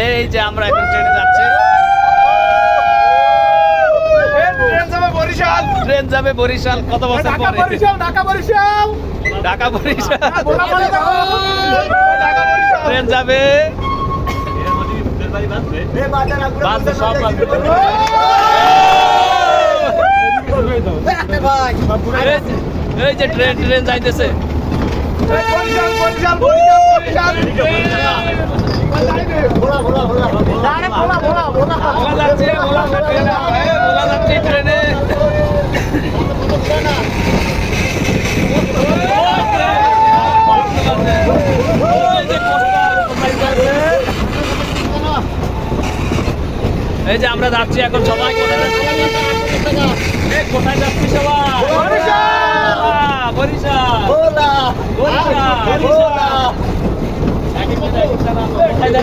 এই যে আমরা এখন ট্রেনে যাচ্ছি। ট্রেন যাবে বরিশাল। ট্রেন যাবে বরিশাল কত বছর পরে? ঢাকা বরিশাল। ঢাকা বরিশাল। ট্রেন যাবে। বাসে সব এই যে ট্রেন ট্রেন যাইতেছে। বরিশাল বরিশাল বরিশাল। এই যে আমরা যাচ্ছি এখন সবাই কোথায় যাচ্ছি? সবাই? বরিশাল! বরিশাল!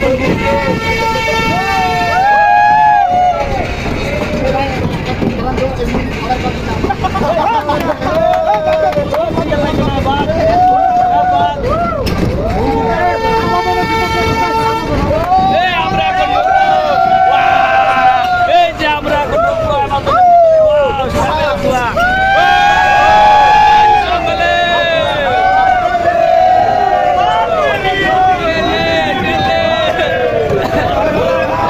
তুলিতে এই আমরা এখন ঢুকবো। Wow! এই যে আমরা এখন ঢুকবো আমাদের Wow, সামনে আসলা। এই জঙ্গলে। টেনে, টেনে।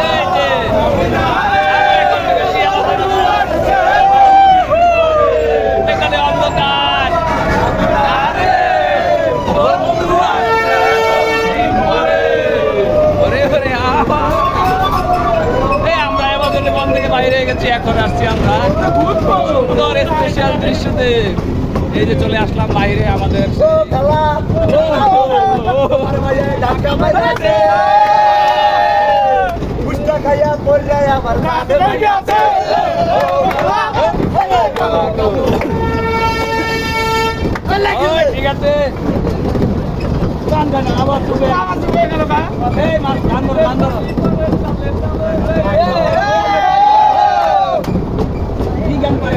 এই যে, আমরা এখন ঢুকেছি আমাদের এখানে অন্ধকার আরে, বন্ধুরা। ওরে ওরে আহা এই আমরা অ্যামাজনের বন থেকে গেছি এখন আসছি আমরা সুন্দর স্পেশাল দৃশ্যতে এই যে চলে আসলাম বাইরে আমাদের ঠিক আছে আবার চুপে এই মাছ গান গান ধরো এই, এই, কি গান করে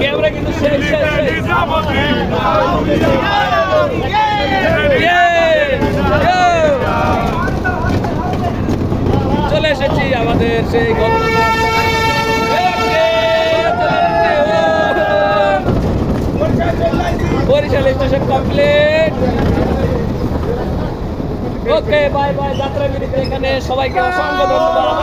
ক্যামেরা কিন্তু শেষ শেষ। Barishal station complete okay bye bye যাত্রা বিরতি এখানে সবাইকে অসংখ্য ধন্যবাদ।